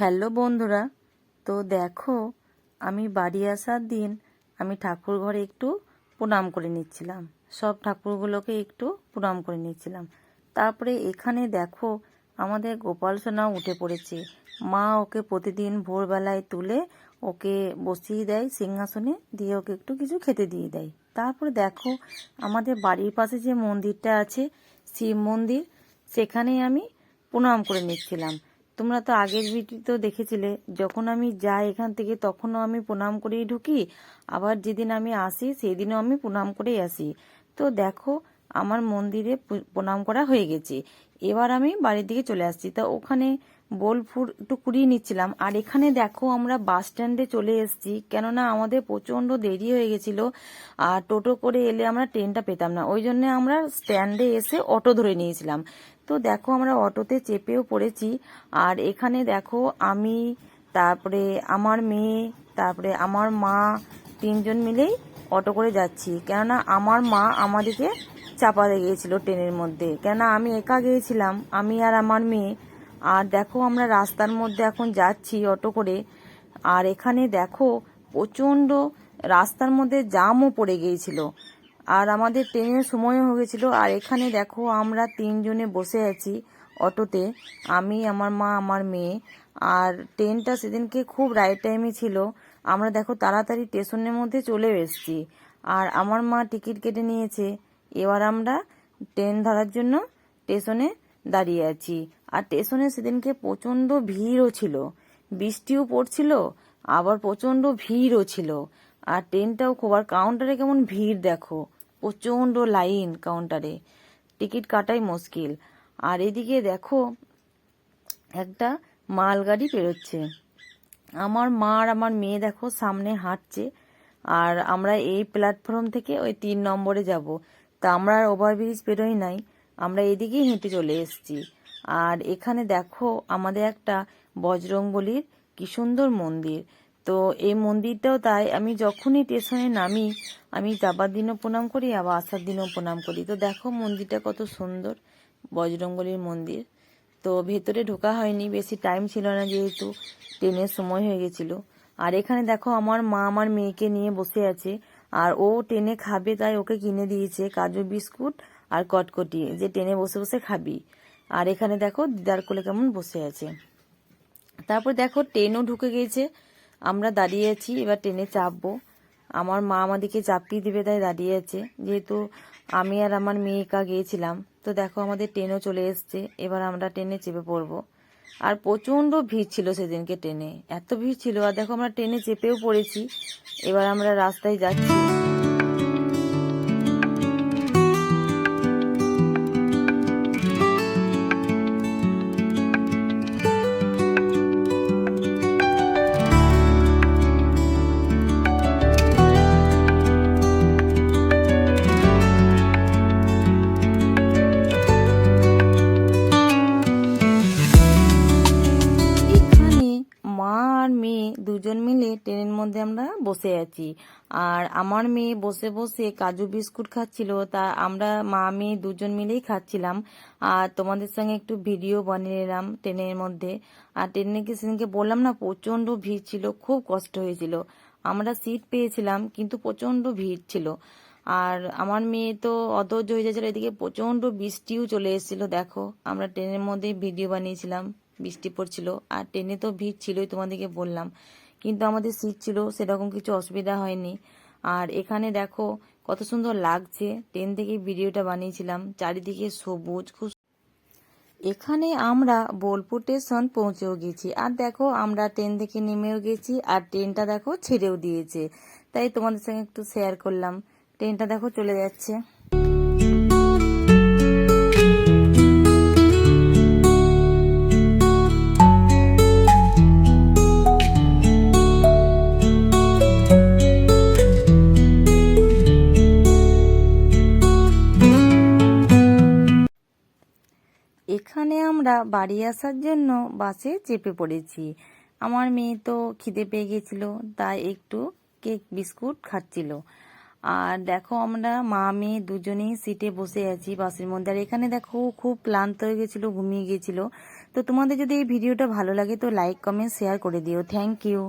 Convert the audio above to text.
Hello বন্ধুরা, তো দেখো, আমি বাড়ি আসার দিন আমি ঠাকুর ঘরে একটু প্রণাম করে নিচ্ছিলাম। সব ঠাকুরগুলোকে একটু প্রণাম করে নিচ্ছিলাম। তারপরে এখানে দেখো, আমাদের গোপাল সোনাও উঠে পড়েছে। মা ওকে প্রতিদিন ভোরবেলায় তুলে ওকে বসিয়ে দেয়, সিংহাসনে দিয়ে ওকে একটু কিছু খেতে দিয়ে দেয়। তারপরে দেখো, আমাদের বাড়ির পাশে যে মন্দিরটা আছে, শিব মন্দির, সেখানেই আমি প্রণাম করে নিচ্ছিলাম। তোমরা তো আগের ভিডিও দেখেছিলে, যখন আমি যাই এখান থেকে তখনও আমি প্রণাম করেই ঢুকি, আবার যেদিন আমি আসি সেই দিনও আমি প্রণাম করেই আসি। তো দেখো, আমার মন্দিরে প্রণাম করা হয়ে গেছে। এবার আমি বাড়ির দিকে চলে আসছি। তা ওখানে বোলপুর একটু কুড়িয়ে নিচ্ছিলাম। আর এখানে দেখো আমরা বাস স্ট্যান্ডে চলে এসেছি। কেননা আমাদের প্রচণ্ড দেরি হয়ে গেছিল। আর টোটো করে এলে আমরা ট্রেনটা পেতাম না। ওই জন্য আমরা স্ট্যান্ডে এসে অটো ধরে নিয়েছিলাম। তো দেখো আমরা অটোতে চেপেও পড়েছি। আর এখানে দেখো আমি, তারপরে আমার মেয়ে, তারপরে আমার মা তিনজন মিলেই অটো করে যাচ্ছি। কেননা আমার মা আমাদেরকে চাপা গিয়েছিল ট্রেনের মধ্যে। কেননা আমি একা গিয়েছিলাম। আমি আর আমার মেয়ে। আর দেখো আমরা রাস্তার মধ্যে এখন যাচ্ছি অটো করে। আর এখানে দেখো প্রচণ্ড রাস্তার মধ্যে জামও পড়ে গিয়েছিল। আর আমাদের ট্রেনের সময় হয়ে গেছিল আর এখানে দেখো আমরা তিনজনে বসে আছি অটোতে। আমি, আমার মা, আমার মেয়ে। আর ট্রেনটা সেদিনকে খুব রাইট টাইমে ছিল। আমরা দেখো তাড়াতাড়ি স্টেশনের মধ্যে চলে এসেছি। আর আমার মা টিকিট কেটে নিয়েছে। এবার আমরা ট্রেন ধরার জন্য স্টেশনে দাঁড়িয়ে আছি। আর স্টেশনে সেদিনকে প্রচণ্ড ভিড়ও ছিল। বৃষ্টিও পড়ছিল, আবার প্রচণ্ড ভিড়ও ছিল। আর ট্রেনটাও খুব, আর কাউন্টারে কেমন ভিড় দেখো। প্রচণ্ড লাইন কাউন্টারে টিকিট কাটাই মুশকিল। আর এদিকে দেখো, একটা মালগাড়ি পেরোচ্ছে। আমার মা আর আমার মেয়ে দেখো সামনে হাঁটছে। আর আমরা এই প্ল্যাটফর্ম থেকে ওই তিন নম্বরে যাব। তা আমরা আর ওভারব্রিজ পেরোই নাই। আমরা এদিকেই হেঁটে চলে এসেছি। আর এখানে দেখো আমাদের একটা বজরংবলির কি সুন্দর মন্দির। তো এই মন্দিরটাও তাই আমি যখনই স্টেশনে নামি, আমি যাবার দিনও প্রণাম করি, আবার আসার দিনও প্রণাম করি। তো দেখো মন্দিরটা কত সুন্দর বজরংবলির মন্দির। তো ভেতরে ঢোকা হয়নি, বেশি টাইম ছিল না যেহেতু, ট্রেনের সময় হয়ে গেছিল। আর এখানে দেখো আমার মা আমার মেয়েকে নিয়ে বসে আছে, আর ও ট্রেনে খাবে তাই ওকে কিনে দিয়েছে, কাজু বিস্কুট আর কটকটি, যে ট্রেনে বসে বসে খাবি। আর এখানে দেখো, দিদার কোলে কেমন বসে আছে। তারপর দেখো, ট্রেনও ঢুকে গেছে আমরা দাঁড়িয়ে আছি, এবার ট্রেনে চাপবো। আমার মা আমাদেরকে চাপিয়ে দিবে, তাই দাঁড়িয়ে আছে। যেহেতু আমি আর আমার মেয়ে একা গিয়েছিলাম, তো দেখো আমাদের ট্রেনও চলে এসছে। এবার আমরা ট্রেনে চেপে পড়ব। আর প্রচণ্ড ভিড় ছিল সেদিনকে ট্রেনে। এত ভিড় ছিল, আর দেখো আমরা ট্রেনে চেপেও পড়েছি। এবার আমরা রাস্তায় যাচ্ছি। দুজন মিলে ট্রেনের মধ্যে আমরা বসে আছি। আর আমার মেয়ে বসে বসে কাজু বিস্কুট খাচ্ছিল, তা আমরা মা, মেয়ে দুজন মিলেই খাচ্ছিলাম। আর তোমাদের সঙ্গে একটু ভিডিও বানিয়ে নিলাম ট্রেনের মধ্যে। আর ট্রেনে সেদিনকে বললাম না প্রচণ্ড ভিড় ছিল, খুব কষ্ট হয়েছিল। আমরা সিট পেয়েছিলাম, কিন্তু প্রচণ্ড ভিড় ছিল। আর আমার মেয়ে তো অধৈর্য হয়ে যাচ্ছিল, এদিকে প্রচণ্ড বৃষ্টিও চলে এসেছিল, দেখো। আমরা ট্রেনের মধ্যে ভিডিও বানিয়েছিলাম, বৃষ্টি পড়ছিল। আর ট্রেনে তো ভিড় ছিলই তোমাদেরকে বললাম। কিন্তু আমাদের সিট ছিল, সেরকম কিছু অসুবিধা হয়নি। আর এখানে দেখো, কত সুন্দর লাগছে। ট্রেন থেকে ভিডিওটা বানিয়েছিলাম। চারিদিকে সবুজ, খুব এখানে আমরা বোলপুর স্টেশন পৌঁছেও গেছি। আর দেখো, আমরা ট্রেন থেকে নেমেও গেছি, আর ট্রেনটা দেখো ছেড়েও দিয়েছে। তাই তোমাদের সঙ্গে একটু শেয়ার করলাম। ট্রেনটা দেখো চলে যাচ্ছে। আমরা বাড়ি আসার জন্য বাসে চেপে পড়েছি। আমার মেয়ে তো খিদে পেয়ে গেছিল, তাই একটু কেক, বিস্কুট খাচ্ছিল। আর দেখো আমরা মা, মেয়ে দুজনেই সিটে বসে আছি বাসের মধ্যে। আর এখানে দেখো খুব ক্লান্ত হয়ে গেছিল, ঘুমিয়ে গেছিল। তো তোমাদের যদি এই ভিডিওটা ভালো লাগে তো লাইক কমেন্ট শেয়ার করে দিও। Thank you